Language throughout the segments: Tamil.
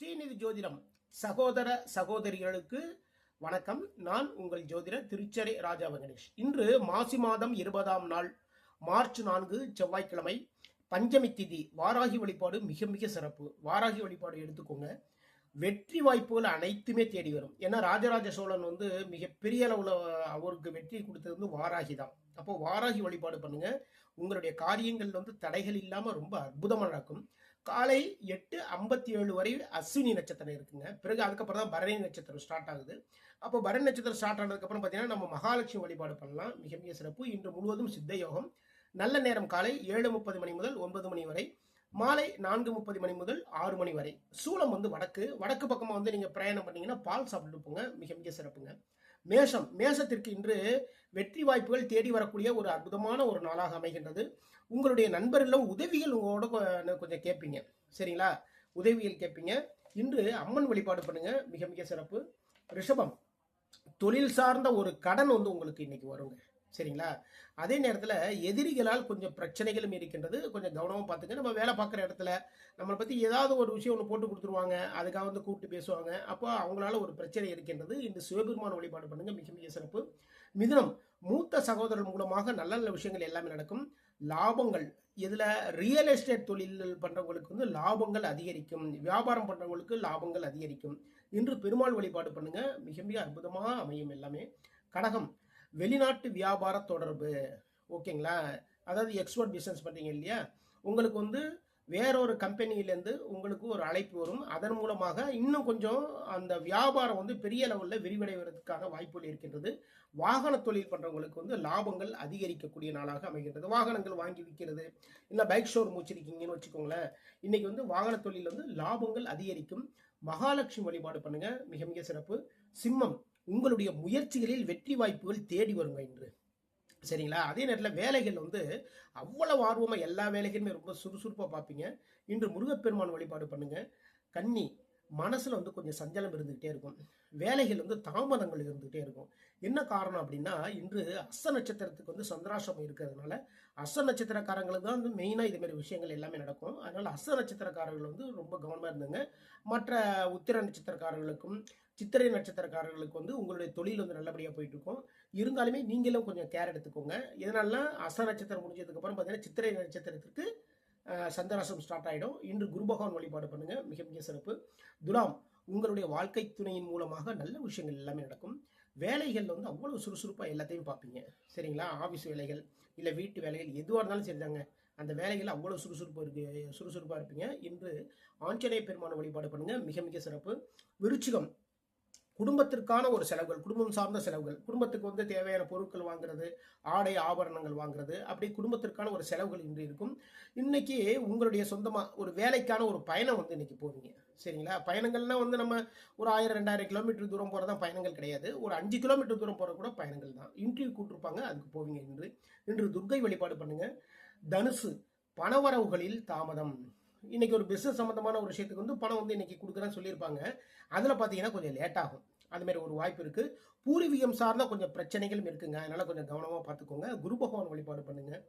ஸ்ரீநிதி ஜோதிடம் சகோதர சகோதரிகளுக்கு வணக்கம். நான் உங்கள் ஜோதிடர் திருச்சரை ராஜா வெங்கடேஷ். இன்று மாசி மாதம் இருபதாம் நாள் மார்ச் நான்கு செவ்வாய்க்கிழமை பஞ்சமி திதி வாராகி வழிபாடு மிக மிக சிறப்பு. வாராகி வழிபாடு எடுத்துக்கோங்க. வெற்றி வாய்ப்புகள் அனைத்துமே தேடி வரும். ஏன்னா ராஜராஜ சோழன் வந்து மிகப்பெரிய அளவில் அவருக்கு வெற்றி கொடுத்தது வந்து வாராகி தான். அப்போ வாராகி வழிபாடு பண்ணுங்க. உங்களுடைய காரியங்கள் வந்து தடைகள் இல்லாமல் ரொம்ப அற்புதமாக நடக்கும். காலை எட்டு ஐம்பத்தி ஏழு வரை அஸ்வினி நட்சத்திரம் இருக்குங்க. பிறகு அதுக்கப்புறம் தான் பரணி நட்சத்திரம் ஸ்டார்ட் ஆகுது. அப்போ பரணி நட்சத்திரம் ஸ்டார்ட் ஆனதுக்கப்புறம் பார்த்தீங்கன்னா நம்ம மகாலட்சுமி வழிபாடு பண்ணலாம். மிக மிக சிறப்பு. இன்று முழுவதும் சித்த யோகம். நல்ல நேரம் காலை ஏழு முப்பது மணி முதல் ஒன்பது மணி வரை. மாலை நான்கு முப்பது மணி முதல் ஆறு மணி வரை. சூளம் வந்து வடக்கு. வடக்கு பக்கமாக வந்து நீங்கள் பிரயாணம் பண்ணீங்கன்னா பால் சாப்பிட்டு போங்க. மிக மிக சிறப்புங்க. மேஷம் மேஷத்திற்கு இன்று வெற்றி வாய்ப்புகள் தேடி வரக்கூடிய ஒரு அற்புதமான ஒரு நாளாக அமைகின்றது. உங்களுடைய நண்பர்களும் உதவிகள் உங்களோட கொஞ்சம் கேட்பீங்க. சரிங்களா? உதவிகள் கேட்பீங்க. இன்று அம்மன் வழிபாடு பண்ணுங்க. மிக மிக சிறப்பு. ரிஷபம் தொழில் சார்ந்த ஒரு கடன் வந்து உங்களுக்கு இன்னைக்கு வருங்க. சரிங்களா? அதே நேரத்தில் எதிரிகளால் கொஞ்சம் பிரச்சனைகளும் இருக்கின்றது. கொஞ்சம் கவனமாக பார்த்துங்க நம்ம வேலை பார்க்குற இடத்துல நம்மளை பற்றி ஏதாவது ஒரு விஷயம் ஒன்று போட்டு கொடுத்துருவாங்க. அதுக்காக வந்து கூப்பிட்டு பேசுவாங்க. அப்போ அவங்களால ஒரு பிரச்சனை இருக்கின்றது. இந்த சிவபெருமான வழிபாடு பண்ணுங்க. மிக மிக சிறப்பு. மிதுனம். மூத்த சகோதரர் மூலமாக நல்ல நல்ல விஷயங்கள் எல்லாமே நடக்கும். லாபங்கள். இதில் ரியல் எஸ்டேட் தொழில் பண்ணுறவங்களுக்கு வந்து லாபங்கள் அதிகரிக்கும். வியாபாரம் பண்ணுறவங்களுக்கு லாபங்கள் அதிகரிக்கும். இன்று பெருமாள் வழிபாடு பண்ணுங்க. மிக மிக அற்புதமாக அமையும் எல்லாமே. கடகம். வெளிநாட்டு வியாபார தொடர்பு. ஓகேங்களா? அதாவது எக்ஸ்போர்ட் பிஸ்னஸ் பண்ணுறீங்க இல்லையா? உங்களுக்கு வந்து வேறொரு கம்பெனியிலேருந்து உங்களுக்கு ஒரு அழைப்பு வரும். அதன் மூலமாக இன்னும் கொஞ்சம் அந்த வியாபாரம் வந்து பெரிய லெவலில் விரிவடைவதற்காக வாய்ப்புகள் இருக்கின்றது. வாகன தொழில் பண்ணுறவங்களுக்கு வந்து லாபங்கள் அதிகரிக்கக்கூடிய நாளாக அமைகின்றது. வாகனங்கள் வாங்கி விற்கிறது. இல்லை பைக் ஷோர் மூச்சிருக்கீங்கன்னு வச்சுக்கோங்களேன். இன்னைக்கு வந்து வாகன தொழில் வந்து லாபங்கள் அதிகரிக்கும். மகாலட்சுமி வழிபாடு பண்ணுங்கள் மிக மிக சிறப்பு. சிம்மம். உங்களுடைய முயற்சிகளில் வெற்றி வாய்ப்புகள் தேடி வருங்க இன்று. சரிங்களா? அதே நேரத்தில் வேலைகள் வந்து அவ்வளவு ஆர்வமாக எல்லா வேலைகளுமே ரொம்ப சுறுசுறுப்பாக பார்ப்பீங்க இன்று முருகப்பெருமான் வழிபாடு பண்ணுங்க. கன்னி மனசில் வந்து கொஞ்சம் சஞ்சலம் இருந்துகிட்டே இருக்கும். வேலைகள் வந்து தாமதங்கள் இருந்துகிட்டே இருக்கும். என்ன காரணம் அப்படின்னா இன்று அஸ்த நட்சத்திரத்துக்கு வந்து சந்திராசிரமம் இருக்கிறதுனால அஸ்த நட்சத்திரக்காரங்களுக்கு தான் வந்து மெயினாக இது மாதிரி விஷயங்கள் எல்லாமே நடக்கும். அதனால் அஸ்த நட்சத்திரக்காரர்கள் வந்து ரொம்ப கவனமாக இருந்துங்க. மற்ற உத்திர நட்சத்திரக்காரர்களுக்கும் சித்திரை நட்சத்திரக்காரர்களுக்கு வந்து உங்களுடைய தொழில் வந்து நல்லபடியாக போயிட்டு இருக்கும் இருந்தாலுமே நீங்களும் கொஞ்சம் கேர் எடுத்துக்கோங்க. இதனால அச நட்சத்திரம் முடிஞ்சதுக்கு அப்புறம் பார்த்தீங்கன்னா சித்திரை நட்சத்திரத்திற்கு அஹ், ஸ்டார்ட் ஆகிடும் இன்று குரு பகவான் வழிபாடு பண்ணுங்க. மிக மிக சிறப்பு. துலாம் உங்களுடைய வாழ்க்கை துணையின் மூலமாக நல்ல விஷயங்கள் எல்லாமே நடக்கும். வேலைகள் வந்து அவ்வளவு சுறுசுறுப்பாக எல்லாத்தையும் பார்ப்பீங்க. சரிங்களா? ஆஃபீஸ் வேலைகள் இல்லை வீட்டு வேலைகள் எதுவாக இருந்தாலும் சரிதாங்க. அந்த வேலைகள் அவ்வளோ சுறுசுறுப்பு இருக்கு சுறுசுறுப்பாக இருப்பீங்க. இன்று ஆஞ்சநேய பெருமான வழிபாடு பண்ணுங்க. மிக மிக சிறப்பு. விருச்சிகம் குடும்பத்திற்கான ஒரு செலவுகள் குடும்பம் சார்ந்த செலவுகள். குடும்பத்துக்கு வந்து தேவையான பொருட்கள் வாங்குறது ஆடை ஆபரணங்கள் வாங்குறது அப்படி குடும்பத்திற்கான ஒரு செலவுகள் இன்று இருக்கும். இன்னைக்கு உங்களுடைய சொந்தமாக ஒரு வேலைக்கான ஒரு பயணம் வந்து இன்னைக்கு போவீங்க. சரிங்களா? பயணங்கள்னா வந்து நம்ம ஒரு ஆயிரம் ரெண்டாயிரம் கிலோமீட்டர் தூரம் போகிறதா பயணங்கள் கிடையாது. ஒரு அஞ்சு கிலோமீட்டர் தூரம் போகிற கூட பயணங்கள் தான். இன்டர்வியூ கூட்டிருப்பாங்க அதுக்கு போவீங்க இன்று. இன்று துர்க்கை வழிபாடு பண்ணுங்கள் தனுசு பணவரவுகளில் தாமதம். இன்னைக்கு ஒரு பிஸ்னஸ் சம்மந்தமான ஒரு விஷயத்துக்கு வந்து பணம் வந்து இன்னைக்கு கொடுக்குறேன்னு சொல்லியிருப்பாங்க. அதில் பார்த்தீங்கன்னா கொஞ்சம் லேட் ஆகும். அதுமாரி ஒரு வாய்ப்பு இருக்குது பூர்வீகம் சார்ந்த கொஞ்சம் பிரச்சனைகளும் இருக்குங்க. அதனால் கொஞ்சம் கவனமாக பார்த்துக்கோங்க குரு பகவான் வழிபாடு பண்ணுங்கள்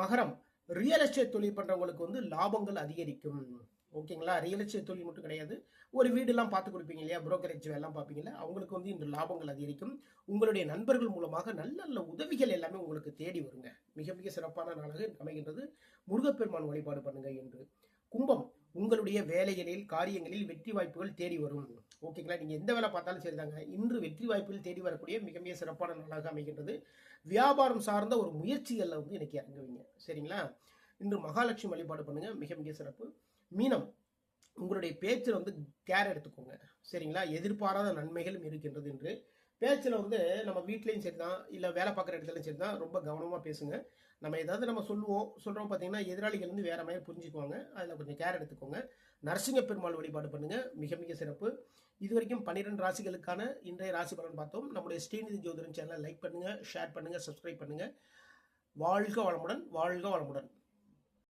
மகரம் ரியல் எஸ்டேட் தொழில் பண்ணுறவங்களுக்கு வந்து லாபங்கள் அதிகரிக்கும். ஓகேங்களா? ரியல் எஸ்டேட் தொழில் மட்டும் கிடையாது. ஒரு வீடெல்லாம் பார்த்து கொடுப்பீங்க இல்லையா? புரோக்கரேஜ் எல்லாம் பார்ப்பீங்களா அவங்களுக்கு வந்து இன்று லாபங்கள் அதிகரிக்கும். உங்களுடைய நண்பர்கள் மூலமாக நல்ல நல்ல உதவிகள் எல்லாமே உங்களுக்கு தேடி வருங்க. மிக மிக சிறப்பான நாளாக அமைகின்றது. முருகப்பெருமான் வழிபாடு பண்ணுங்க என்று. உங்களுடைய வேலைகளில் காரியங்களில் வெற்றி வாய்ப்புகள் தேடி வரும். ஓகேங்களா? நீங்கள் எந்த வேலை பார்த்தாலும் சரிதாங்க. இன்று வெற்றி வாய்ப்புகள் தேடி வரக்கூடிய மிக மிக சிறப்பான நாளாக அமைகின்றது. வியாபாரம் சார்ந்த ஒரு முயற்சிகளில் வந்து எனக்கு இறங்குவீங்க. சரிங்களா? இன்று மகாலட்சுமி வழிபாடு பண்ணுங்க. மிக மிக சிறப்பு. மீனம் உங்களுடைய பேச்சில் வந்து கேர் எடுத்துக்கோங்க. சரிங்களா? எதிர்பாராத நன்மைகளும் இருக்கின்றது என்று பேச்சில் வந்து நம்ம வீட்லேயும் சரி தான் இல்லை வேலை பார்க்குற இடத்துலையும் சரி தான் ரொம்ப கவனமாக பேசுங்க. நம்ம ஏதாவது நம்ம சொல்லுவோம் சொல்கிறோம் பார்த்தீங்கன்னா எதிராளிகள் வந்து வேற மாதிரி புரிஞ்சுக்குவாங்க. அதில் கொஞ்சம் கேர் எடுத்துக்கோங்க. நரசிங்க பெருமாள் வழிபாடு பண்ணுங்கள் மிக மிக சிறப்பு. இது வரைக்கும் பன்னிரெண்டு ராசிகளுக்கான இன்றைய ராசி பலன் பார்த்தோம். நம்முடைய ஸ்ரீநிதி ஜோதிடம் சேனலை லைக் பண்ணுங்கள் ஷேர் பண்ணுங்கள் சப்ஸ்கிரைப் பண்ணுங்கள் வாழ்க வளமுடன் வாழ்க வளமுடன்.